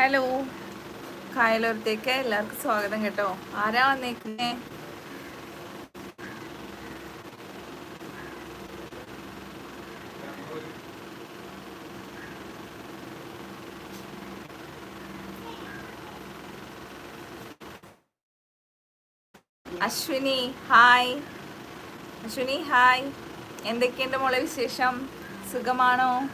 Hello. കായലോരത്തേക്ക് എല്ലാവർക്കും സ്വാഗതം കേട്ടോ. ആരാ വന്നേക്കുന്നേ? അശ്വിനി ഹായ്. അശ്വിനി ഹായ്. എന്തൊക്കെയുണ്ട് മോളെ വിശേഷം? സുഖമാണോ?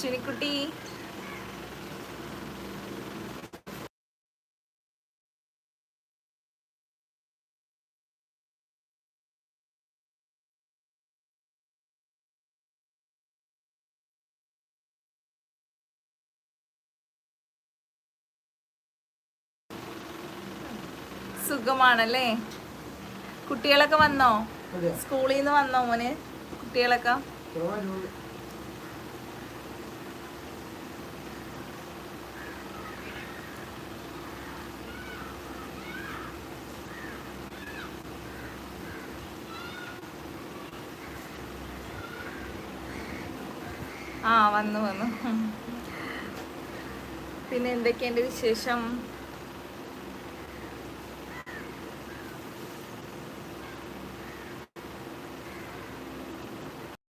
അശ്വിനിക്കുട്ടി സുഖമാണല്ലേ? കുട്ടികളൊക്കെ വന്നോ. സ്കൂളിൽ നിന്ന് വന്നോ മോന്? കുട്ടികളൊക്കെ? ആ വന്നു വന്നു. പിന്നെ എന്തൊക്കെയുണ്ട് വിശേഷം?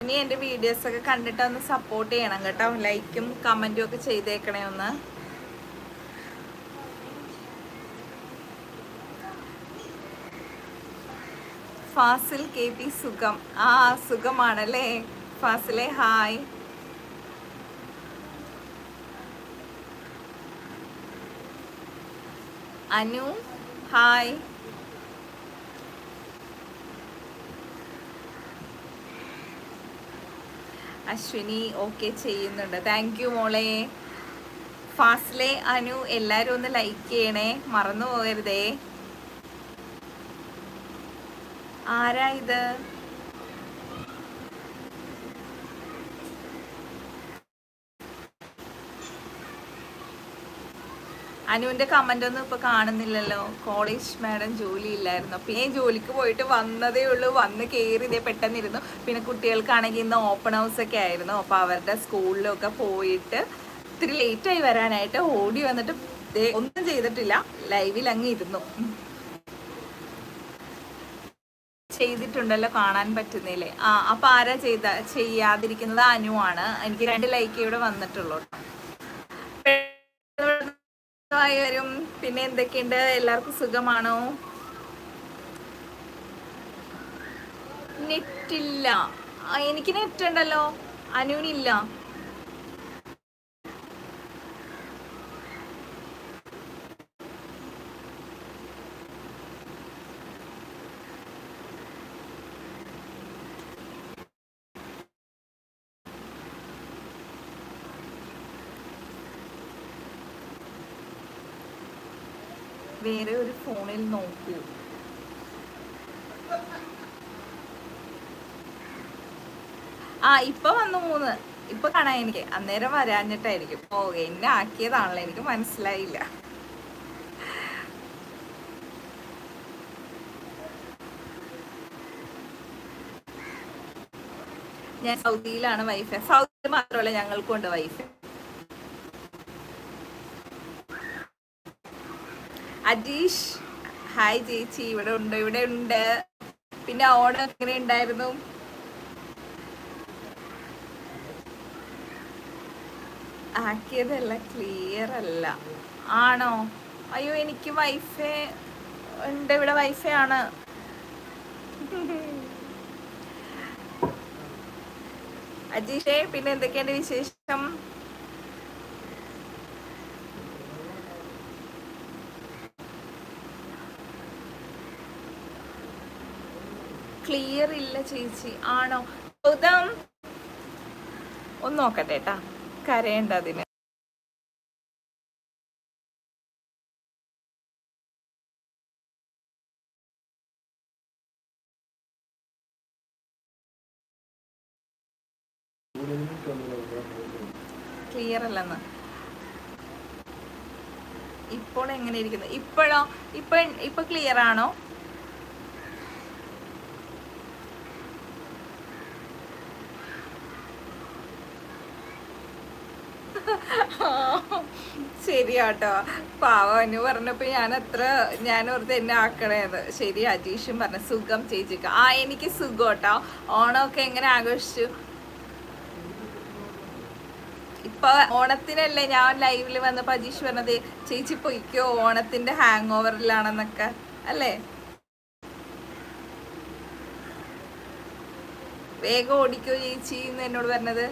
ഇനി എന്റെ വീഡിയോസ് ഒക്കെ കണ്ടിട്ട് ഒന്ന് സപ്പോർട്ട് ചെയ്യണം കേട്ടോ. ലൈക്കും കമന്റും ഒക്കെ ചെയ്തേക്കണേ ഒന്ന്. ഫാസിൽ കെ പി സുഖം. ആ സുഖമാണല്ലേ? ഫാസിലെ hi. Anu hi. Ashwini okay ചെയ്യുന്നുണ്ട്. താങ്ക് യു മോളെ. ഫാസിലെ അനു എല്ലാവരും ഒന്ന് ലൈക്ക് ചെയ്യണേ. മറന്നു പോകരുതേ ആരാ ഇത്? അനുവിന്റെ കമന്റ് ഒന്നും ഇപ്പൊ കാണുന്നില്ലല്ലോ. കോളേജ് മാഡം ജോലി ഇല്ലായിരുന്നു. പിന്നെ ജോലിക്ക് പോയിട്ട് വന്നതേ ഉള്ളൂ. വന്ന് കയറി ഇതേ പെട്ടെന്നിരുന്നു. പിന്നെ കുട്ടികൾക്കാണെങ്കിൽ ഇന്ന് ഓപ്പൺ ഹൗസ് ഒക്കെ ആയിരുന്നു. അപ്പൊ അവരുടെ സ്കൂളിലൊക്കെ പോയിട്ട് ഇത്തിരി ലേറ്റ് ആയി വരാനായിട്ട് ഓടി വന്നിട്ട് ഒന്നും ചെയ്തിട്ടില്ല. ലൈവിൽ അങ്ങ് ഇരുന്നു. ചെയ്തിട്ടുണ്ടല്ലോ കാണാൻ പറ്റുന്നില്ലേ? ആ അപ്പൊ ആരാ ചെയ്ത? ചെയ്യാതിരിക്കുന്നത് അനുവാണ്. എനിക്ക് രണ്ട് ലൈക്ക് ഇവിടെ വന്നിട്ടുള്ളൂ. ആയി പിന്നെ എന്തൊക്കെയുണ്ട്? എല്ലാവർക്കും സുഖമാണോ? നെറ്റില്ല. എനിക്ക് നെറ്റ് ഉണ്ടല്ലോ. അനുവിനില്ല. വേറെ ഒരു ഫോണിൽ നോക്കൂ. ആ ഇപ്പൊ വന്നു മൂന്ന്. ഇപ്പൊ കാണാൻ എനിക്ക്. അന്നേരം വരാഞ്ഞിട്ടായിരിക്കും. ഓ എന്നെ ആക്കിയതാണല്ലോ. എനിക്ക് മനസ്സിലായില്ല. ഞാൻ സൗദിയിലാണ് വൈഫൈ സൗദിയിൽ മാത്രമല്ല ഞങ്ങൾക്കുണ്ട് വൈഫൈ. അജീഷ് ഹായ് ചേച്ചി ഇവിടെ ഉണ്ട് ഇവിടെ ഉണ്ട്. പിന്നെ ഓണം എങ്ങനെ ഉണ്ടായിരുന്നു? ആക്കിയതല്ല ക്ലിയർ അല്ല. ആണോ? അയ്യോ എനിക്ക് വൈഫൈ ഉണ്ട് ഇവിടെ വൈഫൈ ആണ്. അജീഷേ പിന്നെ എന്തൊക്കെയാണ് വിശേഷം? ക്ലിയർ ഇല്ല ചേച്ചി. ആണോ? ഗൗതം ഒന്ന് നോക്കട്ടെ കേട്ടാ കരയേണ്ട അതിന്. ക്ലിയർ അല്ലെന്ന്. ഇപ്പോൾ എങ്ങനെ ഇരിക്കുന്നു? ഇപ്പോഴോ? ഇപ്പൊ ഇപ്പൊ ക്ലിയർ ആണോ? ശരിയാട്ടോ. പാവനു പറഞ്ഞപ്പോ ഞാൻ അത്ര ഞാൻ ഓർത്ത് എന്നെ ആക്കണേത് ശരി അജീഷും പറഞ്ഞു സുഖം ചേച്ചിക്ക്. ആ എനിക്ക് സുഖം കേട്ടോ ഓണമൊക്കെ എങ്ങനെ ആഘോഷിച്ചു? ഇപ്പൊ ഓണത്തിനല്ലേ ഞാൻ ലൈവിൽ വന്നപ്പോ അജീഷ് പറഞ്ഞത് ചേച്ചി പൊയ്ക്കോ ഓണത്തിന്റെ ഹാങ് ഓവറിലാണെന്നൊക്കെ അല്ലേ? വേഗം ഓടിക്കോ ചേച്ചി എന്ന് എന്നോട് പറഞ്ഞത്.